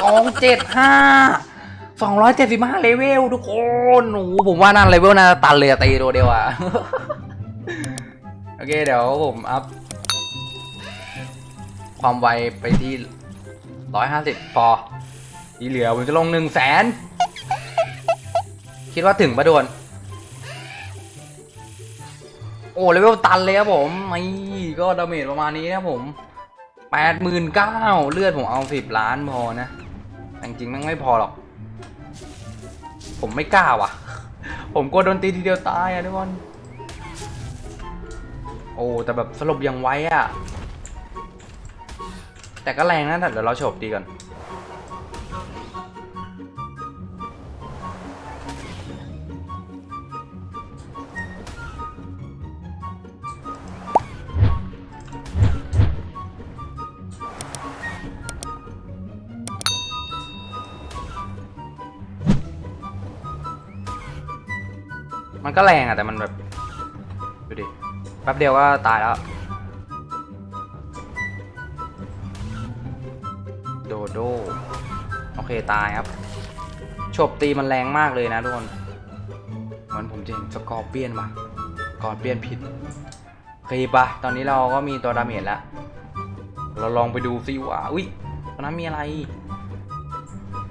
สองเจ็ดห้าสองร้อยเจ็ดสิบห้าเลเวลทุกคนโอ้ผมว่านั่นเลเวลน่าจะตันเลยตีตัวเดียวอะโอเคเดี๋ยวผมอัพความไวไปที่ร้อยห้าสิบพอที่เหลือผมจะลงหนึ่งแสนคิดว่าถึงปะโดน โอ้เลเวลตันเลยครับผมไม่ก็ดาเมจประมาณนี้นะผมแปดหมื่นเก้าเลือดผมเอาสิบล้านพอนะ แต่จริงๆมันไม่พอหรอก ผมไม่กล้าว่ะ ผมกลัวโดนตีทีเดียวตายอะทุกคนโอ้แต่แบบสลบยังไวอะแต่ก็แรงนะเดี๋ยวเราโฉบตีก่อน มันก็แรงอะแต่มันแบบ ดูดิ แป๊บเดียวก็ตายแล้ว โดโด โอเคตายครับโฉบตีมันแรงมากเลยนะทุกคนเหมันผมจะเห็นสกอร์เปียนมาสกอร์เปียนผิดโอเคปะตอนนี้เราก็มีตัวดาเมจแล้ว เราลองไปดูซิว่า อุ้ยตอนนั้นมีอะไร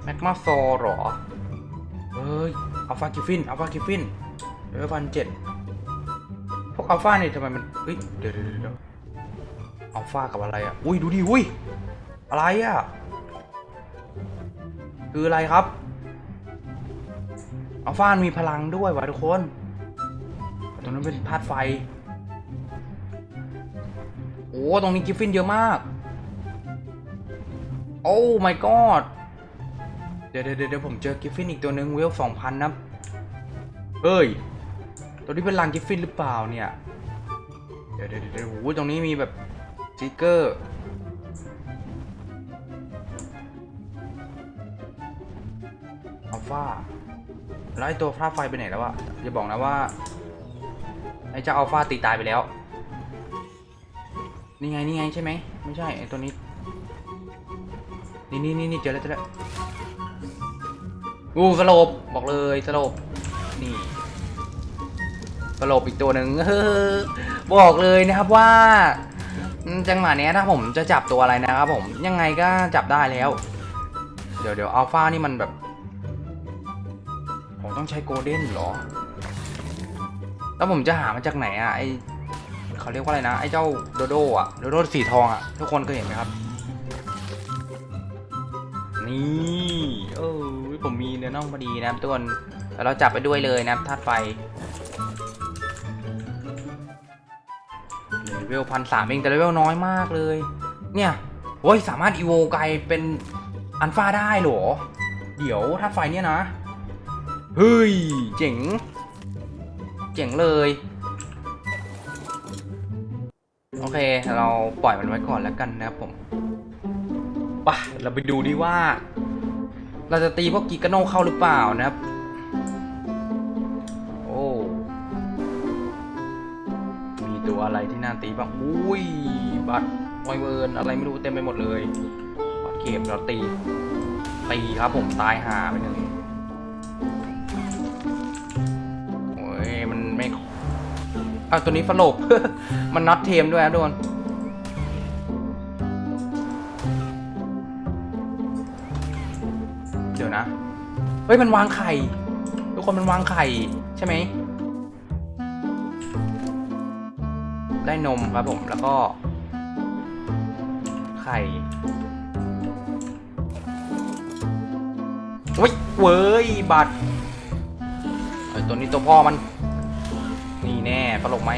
แมกมาซอร์หรอ เฮ้ยอัลฟากิฟฟินอัลฟากิฟฟิน เดี๋ยวพันเจ็ดพวกอัลฟาเนี่ยทำไมมันเฮ้ยเดี๋ยวเดี๋ยวเดี๋ยวอัลฟากับอะไรอะ อุ้ยดูดิอุ้ยอะไรอะ คืออะไรครับอัลฟามีพลังด้วยวะทุกคนตรงนั้นเป็นธาตุไฟ โอ้ตรงนี้กิฟฟินเยอะมาก โอ้ my god เดี๋ยวเดี๋ยวเดี๋ยวผมเจอกิฟฟินอีกตัวหนึ่งเวลสองพันนะ เฮ้ย ตัวนี้เป็นลังกิฟฟินหรือเปล่าเนี่ย เดี๋ยวเดี๋ยวเดี๋ยวโอ้โหตรงนี้มีแบบสติกเกอร์อัลฟาแล้วไอตัวฟ้าไฟไปไหนแล้ววะอย่าบอกนะว่าไอเจ้าอัลฟาตีตายไปแล้ว นี่ไงนี่ไงใช่ไหมไม่ใช่ไอตัวนี้ นี่นี่นี่เจอแล้วเจอแล้วอู้สลบบอกเลยสลบนี่ โลบอีกตัวหนึ่งบอกเลยนะครับว่า จังหวะนี้ถ้าผมจะจับตัวอะไรนะครับผมยังไงก็จับได้แล้ว เดี๋ยวเดี๋ยวอัลฟานี่มันแบบ ผมต้องใช้โกลเด้นเหรอ แล้วผมจะหามาจากไหนอะไอเขาเรียกว่าอะไรนะไอเจ้าโดโดอะโดโดสีทองอะทุกคนเคยเห็นไหมครับนี่เออผมมีเนื้อน่องพอดีนะครับทุกคนแล้วเราจับไปด้วยเลยนะครับธาตุไฟ เลเวลพันสามเองแต่เลเวลน้อยมากเลย เนี่ยโอ้ยสามารถอีโวไกลเป็นอันฟาได้หรอ เดี๋ยวธาไฟเนี่ยนะ เฮ้ย เจ๋ง เจ๋งเลย โอเค เราปล่อยมันไว้ก่อนแล้วกันนะครับผมปะเราไปดูดีว่า เราจะตีพวกกิกาโนเข้าหรือเปล่านะครับ ตัวอะไรที่น่าตีบ้างอุ้ยบัตรไวเวิร์นอะไรไม่รู้เต็มไปหมดเลยบัตรเก็บเราตีตีครับผมตายหาไปหนึ่งโอ้ยมันไม่เอาตัวนี้ฟลบมันน็อตเทมด้วยนะทุกคนเดี๋ยวนะเฮ้ยมันวางไข่ ทุกคนมันวางไข่ใช่ไหม ได้นมครับผมแล้วก็ ไข่เว้ยเว้ยบัตรไอ้ตัวนี้ตัวพ่อมัน นี่แน่ตลกไหม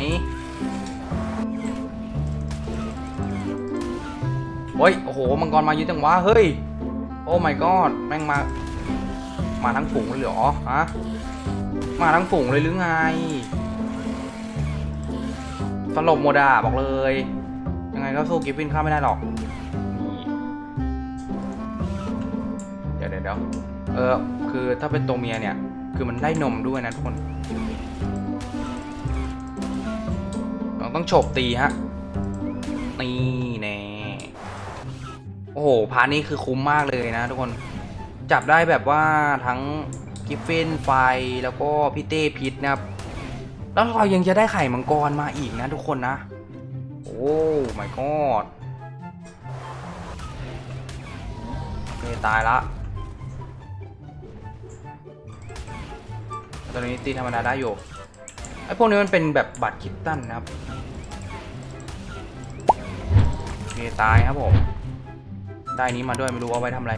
เฮ้ย โอ้โห มังกรมาเยอะจังวะ เฮ้ย โอ้ my god แม่งมา มาทั้งฝูงเลยเหรอ ฮะ มาทั้งฝูงเลยหรือไง สลบหมดอะบอกเลย ยังไงก็สู้กิฟฟินข้าไม่ได้หรอกเดี๋ยวเดี๋ยวเดี๋ยวเออ คือถ้าเป็นตัวเมียเนี่ย คือมันได้นมด้วยนะทุกคน เราต้องโฉบตีฮะ นี่แน่โอ้โห พาร์ทนี้คือคุ้มมากเลยนะทุกคน จับได้แบบว่าทั้งกิฟฟินไฟแล้วก็พี่เต้พิษนะครับ แล้วเรายังจะได้ไข่มังกรมาอีกนะทุกคนนะ โอ้ my god โอเคตายละตอนนี้ตีธรรมดาได้อยู่ไอ้พวกนี้มันเป็นแบบบัตรคิดตันนะครับโอเคตายครับผมได้นี้มาด้วยไม่รู้เอาไว้ทำอะไร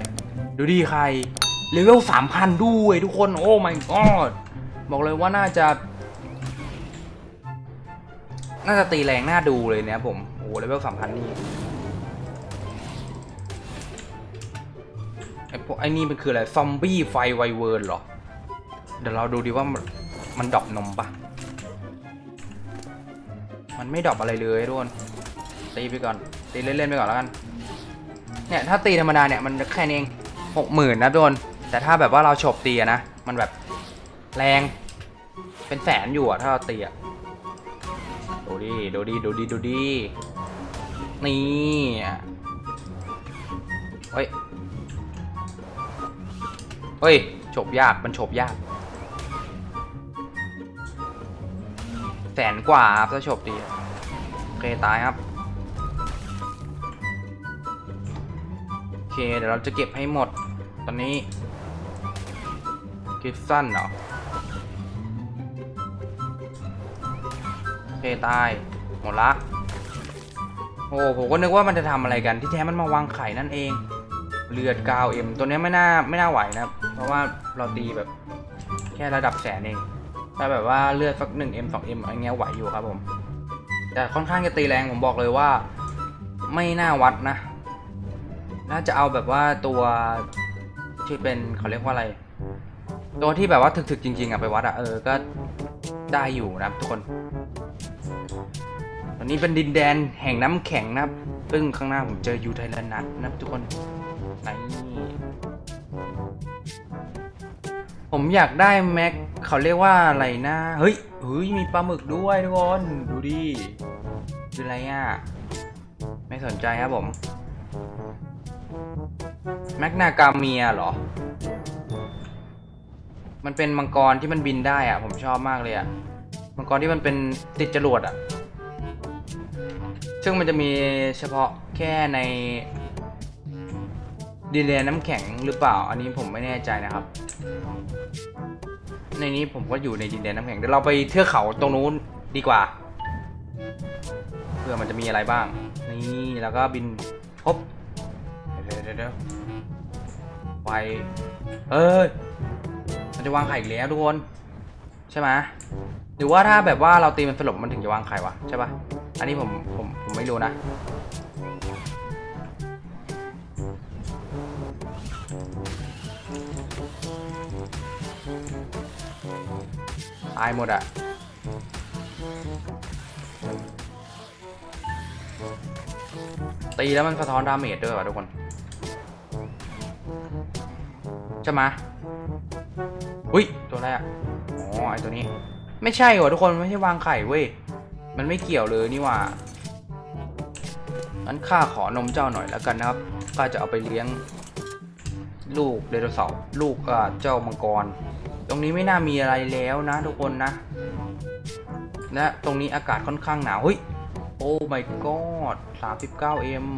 ดูดีใครเลเวลสามพันด้วยทุกคนโอ้ my god บอกเลยว่าน่าจะ น่าจะตีแรงน่าดูเลยเนี่ยผม โอ้โหเลเวลสามพันนี่ไอพวกไอนี่มันคืออะไร ซอมบี้ไฟไวเวิร์นเหรอ เดี๋ยวเราดูดีว่ามันดรอปนมปะมันไม่ดรอปอะไรเลยทุกคนตีไปก่อน ตีเล่นๆไปก่อนแล้วกัน เนี่ย ถ้าตีธรรมดาเนี่ย มันแค่นี้เองหกหมื่นนะโดนแต่ถ้าแบบว่าเราฉบตีนะ มันแบบแรงเป็นแสนอยู่อะถ้าเราตีอะ ดูดิดูดิดูดิดูดินี่เฮ้ยเฮ้ยฉบยากมันฉบยาก แสนกว่าครับถ้าฉบตีโอเคตายครับโอเคเดี๋ยวเราจะเก็บให้หมด ตอนนี้กิฟสั้นเหรอ ตาย หมดละ โอ้ผมก็นึกว่ามันจะทำอะไรกันที่แท้มันมาวางไข่นั่นเอง เลือด 9M ตัวนี้ไม่น่าไม่น่าไหวนะ เพราะว่าเราตีแบบแค่ระดับแสนเอง ถ้าแบบว่าเลือดสัก 1M 2M อะไรเงี้ยไหวอยู่ครับผม แต่ค่อนข้างจะตีแรงผมบอกเลยว่า ไม่น่าวัดนะ น่าจะเอาแบบว่าตัวที่เป็นเขาเรียกว่าอะไร ตัวที่แบบว่าถึกๆจริง ๆอะไปวัดอะเออก็ได้อยู่นะทุกคน นี้เป็นดินแดนแห่งน้ำแข็งนะครับ ซึ่งข้างหน้าผมเจอยูไทแลนด์นัทนะครับทุกคนนี่ผมอยากได้แม็กเขาเรียกว่าอะไรนะ เฮ้ยเฮ้ยมีปลาหมึกด้วยทุกคน ดูดิคืออะไรอะ ไม่สนใจครับผม แมกนากาเมียเหรอ มันเป็นมังกรที่มันบินได้อะผมชอบมากเลยอะมังกรที่มันเป็นติดจรวดอะ ซึ่งมันจะมีเฉพาะแค่ในดินแดนน้ำแข็งหรือเปล่า อันนี้ผมไม่แน่ใจนะครับ ในนี้ผมก็อยู่ในดินแดนน้ำแข็งเดี๋ยวเราไปเทือกเขาตรงนู้นดีกว่า เพื่อมันจะมีอะไรบ้าง นี่แล้วก็บินพบเดี๋ยวเดี๋ยวไปเอ้ยมันจะวางไข่อีกแล้วทุกคน ใช่ไหม หรือว่าถ้าแบบว่าเราตีมันสลบมันถึงจะวางไข่วะใช่ปะอันนี้ผมผมผมไม่รู้นะ ตายหมดอะตีแล้วมันสะท้อนดาเมจด้วยวะทุกคนใช่ไหมอุ้ย ตัวแรกอ๋อไอตัวนี้ ไม่ใช่ว่ะทุกคนไม่ใช่วางไข่เว้ย มันไม่เกี่ยวเลยนี่ว่างั้นข้าขอนมเจ้าหน่อยแล้วกันนะครับข้าจะเอาไปเลี้ยง ลูกไดโนเสาร์ลูกเอ่อเจ้ามังกร ตรงนี้ไม่น่ามีอะไรแล้วนะ ทุกคนนะ และตรงนี้อากาศค่อนข้างหนาวเฮ้ยโอ้ my god 39m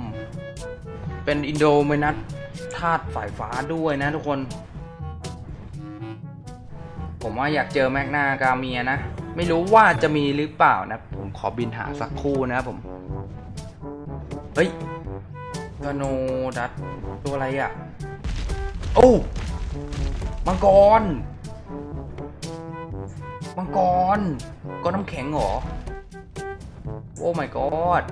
เป็นอินโดเมนัสธาตุสายฟ้าด้วยนะทุกคน ผมว่าอยากเจอแมกนากาเมียนะ ไม่รู้ว่าจะมีหรือเปล่านะ ผมขอบินหาสักคู่นะครับผม เฮ้ยกโนดัตตัวอะไรอะ่ะ โอ้มังกร มังกร ก็น้ำแข็งเหรอ โอ้ my god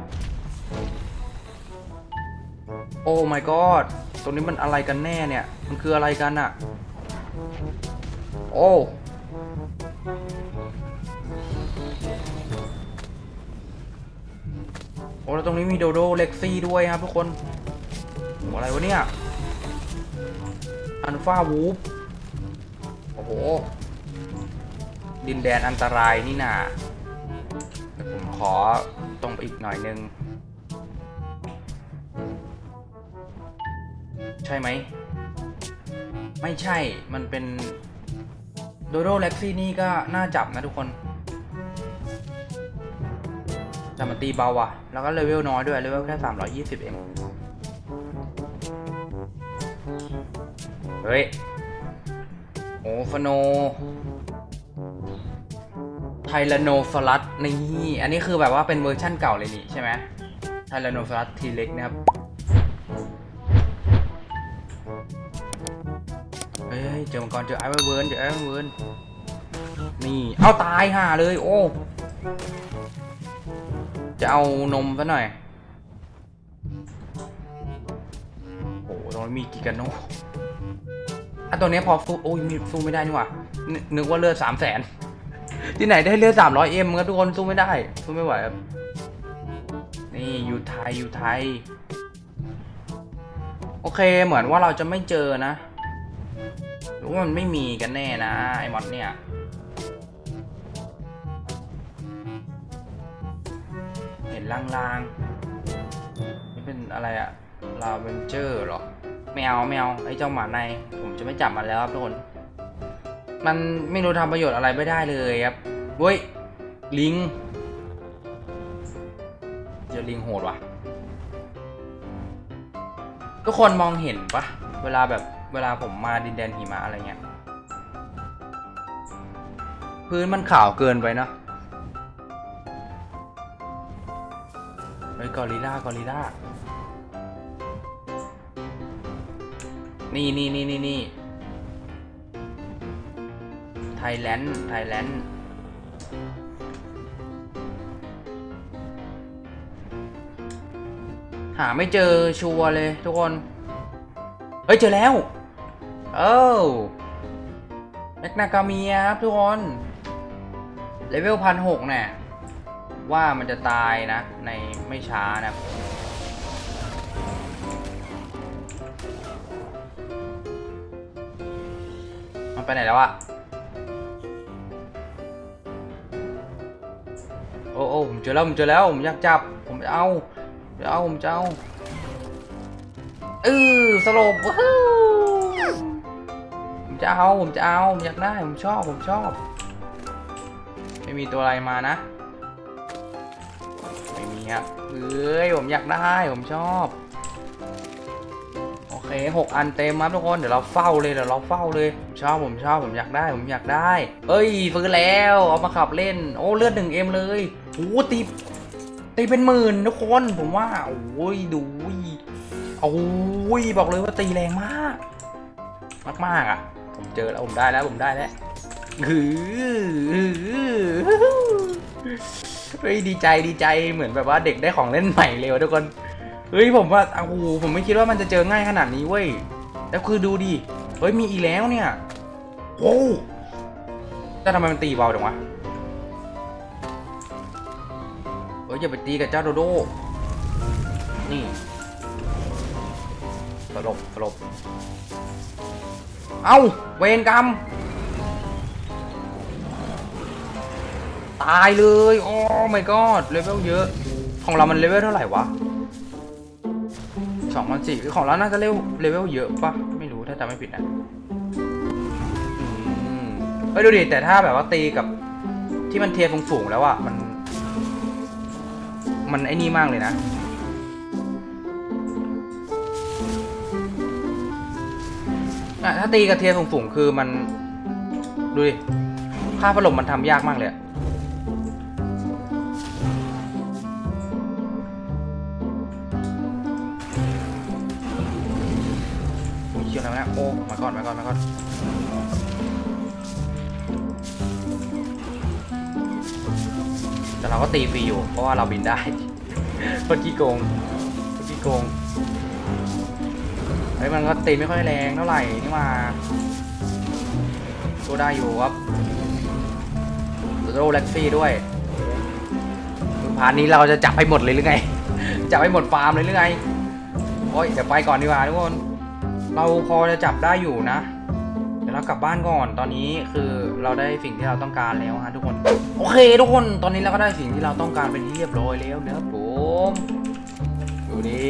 โอ้ my god ตรงนี้มันอะไรกันแน่เนี่ย มันคืออะไรกันอะ โอ้โอ้แล้วตรงนี้มีโดโดเล็กซี่ด้วยครับทุกคนอะไรวะเนี่ย อันฟาวูฟโอ้โห ดินแดนอันตรายนี่นาผมขอตรงไปอีกหน่อยนึง ใช่ไหม ไม่ใช่ มันเป็น โดโดเล็กซี่นี่ก็น่าจับนะทุกคนแต่มันตีเบาว่ะ แล้วก็เลเวลน้อยด้วย เลเวลแค่320เอง เฮ้ย โอ้ฟโน ไทแรโนฟลัสนี่ อันนี้คือแบบว่าเป็นเวอร์ชั่นเก่าเลยนี่ใช่ไหมไทแรโนฟลัสทีเล็กนะครับ เจอมังกรเจอไอเวอร์เวิร์นเจอไอเวอร์เวิร์นนี่เอาตายห่าเลย โอ้ จะเอานมซะหน่อย โอ้ตรงนี้มีกิกาโนอะตัวนี้พอสู้โอ้ยมีสู้ไม่ได้นี่หว่านึกว่าเลือดสามแสนที่ไหนได้เลือดสามร้อยเอ็มครับทุกคนสู้ไม่ได้สู้ไม่ไหวครับนี่อยู่ไทยอยู่ไทย โอเคเหมือนว่าเราจะไม่เจอนะ รือว่ามันไม่มีกันแน่นะ ไอ้มอดเนี่ยเห็นลางๆนี่เป็นอะไรอะลาเวนเจอร์หรอไม่เอาไม่เอาไอ้เจ้าหมาใน ผมจะไม่จับมันแล้วครับทุกคน มันไม่รู้ทำประโยชน์อะไรไม่ได้เลยครับเว้ย ลิงเจอลิงโหดว่ะ ทุกคนมองเห็นปะเวลาแบบ เวลาผมมาดินแดนหิมะอะไรเงี้ย พื้นมันขาวเกินไปเนอะเฮ้ยกอริล่ากอริลล่านี่นี่นี่นี่นี่ไทยแลนด์ไทยแลนด์หาไม่เจอชัวร์เลยทุกคน เฮ้ย เจอแล้ว เอ้าแมกนากามียครับทุกคน เลเวลพันหกเนี่ย ว่ามันจะตายนะ ในไม่ช้านะมันไปไหนแล้วอะโอ้โอ้ผมเจอแล้ว ผมเจอแล้ว ผมอยากจับ ผมจะเอา จะเอา ผมจะเอาเออสลบว้าว จะเอาผมจะเอาผมอยากได้ผมชอบผมชอบ ไม่มีตัวอะไรมานะ ไม่มีครับเอ้ยผมอยากได้ผมชอบ โอเคหกอันเต็มครับทุกคนเดี๋ยวเราเฝ้าเลยเดี๋ยวเราเฝ้าเลยผมชอบผมชอบผมอยากได้ผมอยากได้ เอ้ยฟื้นแล้วเอามาขับเล่น โอ้เลือดหนึ่งเอ็มเลยโอ้ตีตีเป็นหมื่นทุกคนผมว่าโอ้ยดูโอ้ยบอกเลยว่าตีแรงมาก มากมากๆอะ ผมเจอแล้วผมได้แล้วผมได้แล้วหือเฮ้ยดีใจดีใจเหมือนแบบว่าเด็กได้ของเล่นใหม่เลยวะทุกคนเฮ้ยผมว่าโอ้โหผมไม่คิดว่ามันจะเจอง่ายขนาดนี้เว้ยแล้วคือดูดิเฮ้ยมีอีแล้วเนี่ยโอ้แต่ทำไมมันตีเบาจังวะเฮ้ยอย่าไปตีกับเจ้าโดโดนี่สลบสลบ เอ้า เวรกรรม ตายเลย โอ้ my god เลเวลเยอะ ของเรามันเลเวลเท่าไหร่วะสองพันสี่คือของเราน่าจะเลเวลเลเวลเยอะปะไม่รู้ถ้าจำไม่ผิดนะเฮ้ยดูดิ แต่ถ้าแบบว่าตีกับที่มันเทียร์สูงๆแล้วอะมัน มันไอ้นี่มากเลยนะ อะถ้าตีกับเทียร์สูงๆคือมัน ดูดิ ค่าพัดลมมันทำยากมากเลยเชี่ยอะไรวนี่ยโอ้ มาก่อน มาก่อน มาก่อนแต่เราก็ตีฟรีอยู่ เพราะว่าเราบินได้โคตรขี้โกงโคตรขี้โกง เฮ้ยมันก็ตีไม่ค่อยแรงเท่าไหร่นี่มาตัวได้อยู่ครับโรเล็กซี่ด้วยพาร์ทนี้เราจะจับให้หมดเลยหรือไง จับให้หมดฟาร์มเลยหรือไงโอ้ยเดี๋ยวไปก่อนดีกว่าทุกคน เราพอจะจับได้อยู่นะ เดี๋ยวเรากลับบ้านก่อน ตอนนี้คือเราได้สิ่งที่เราต้องการแล้วฮะทุกคน โอเค ทุกคน ตอนนี้เราก็ได้สิ่งที่เราต้องการเป็นที่เรียบร้อยแล้วนะครับผม ดูดิ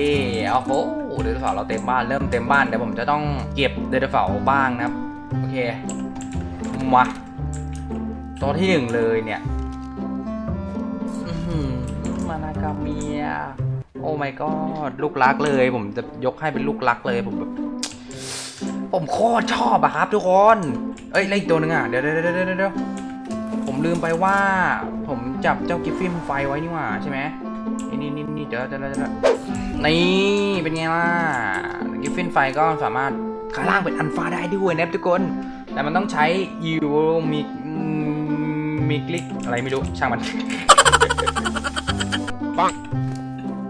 โอ้โห ไดโนเสาร์เราเต็มบ้านเริ่มเต็มบ้านเดี๋ยวผมจะต้องเก็บไดโนเสาร์บ้างนะครับ โอเคมาตัวที่หนึ่งเลยเนี่ยมานากาเมีย โอ้ my god ลูกรักเลย ผมจะยกให้เป็นลูกรักเลยผมแบบผมโคตรชอบอะครับทุกคน เอ้ยแล้วอีกตัวหนึงอะเดี๋ยวเดี๋ยวเดี๋ยวเดี๋ยวผมลืมไปว่า ผมจับเจ้ากิฟฟินไฟไว้นี่หว่าใช่ไหมนี่นี่นี่เดี๋ยวเดี๋ยวเดี๋ยวเดี๋ยว นี่เป็นไงล่ะกิฟฟินไฟก็สามารถข้างล่างเป็นอันฟ้าได้ด้วยนะครับทุกคน แต่มันต้องใช้ยูมิมิกลิกอะไรไม่รู้ ช่างมัน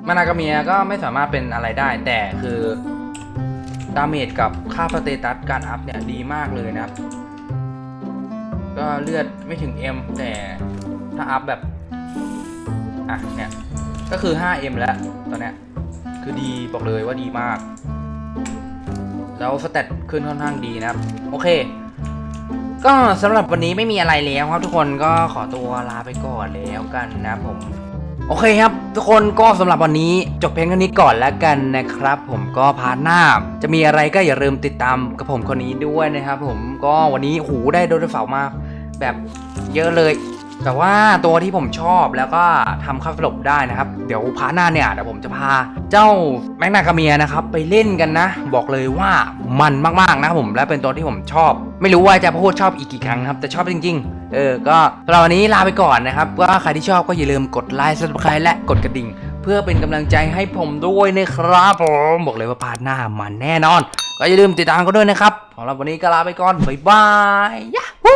มานากาเมียก็ไม่สามารถเป็นอะไรได้ แต่คือดาเมจกับค่าสเตตัสการอัพเนี่ยดีมากเลยนะครับ ก็เลือดไม่ถึง M แต่ถ้าอัพแบบ อะเนี่ย ก็คือ 5M แล้วตอนเนี้ย คือดีบอกเลยว่าดีมาก แล้วสเตตขึ้นค่อนข้างดีนะครับ โอเค ก็สำหรับวันนี้ไม่มีอะไรแล้วครับทุกคนก็ขอตัวลาไปก่อนแล้วกันนะครับผมโอเคครับ ทุกคนก็สำหรับวันนี้จบเพียงเท่นี้ก่อนแล้วกันนะครับ ผมก็พาร์หน้า จะมีอะไรก็อย่าลืมติดตามกับผมคนนี้ด้วยนะครับ ผมก็วันนี้หูได้โดนเสามาแบบเยอะเลย แต่ว่าตัวที่ผมชอบแล้วก็ทำข้าวสลบได้นะครับ เดี๋ยวพาหน้าเนี่ยเดี๋ยวผมจะพาเจ้าแมกนากาเมียนะครับไปเล่นกันนะ บอกเลยว่ามันมากๆนะครับผมและเป็นตัวที่ผมชอบ ไม่รู้ว่าจะพูดชอบอีกกี่ครั้งครับแต่ชอบจริง ๆ เออก็สำหรับวันนี้ลาไปก่อนนะครับว่าใครที่ชอบก็อย่าลืมกดไลค์ซับสไครต์และกดกระดิ่ง เพื่อเป็นกำลังใจให้ผมด้วยนะครับผมบอกเลยว่าพาหน้ามันแน่นอน ก็อย่าลืมติดตามกันด้วยนะครับสำหรับวันนี้ก็ลาไปก่อนบ๊ายบายยาฮู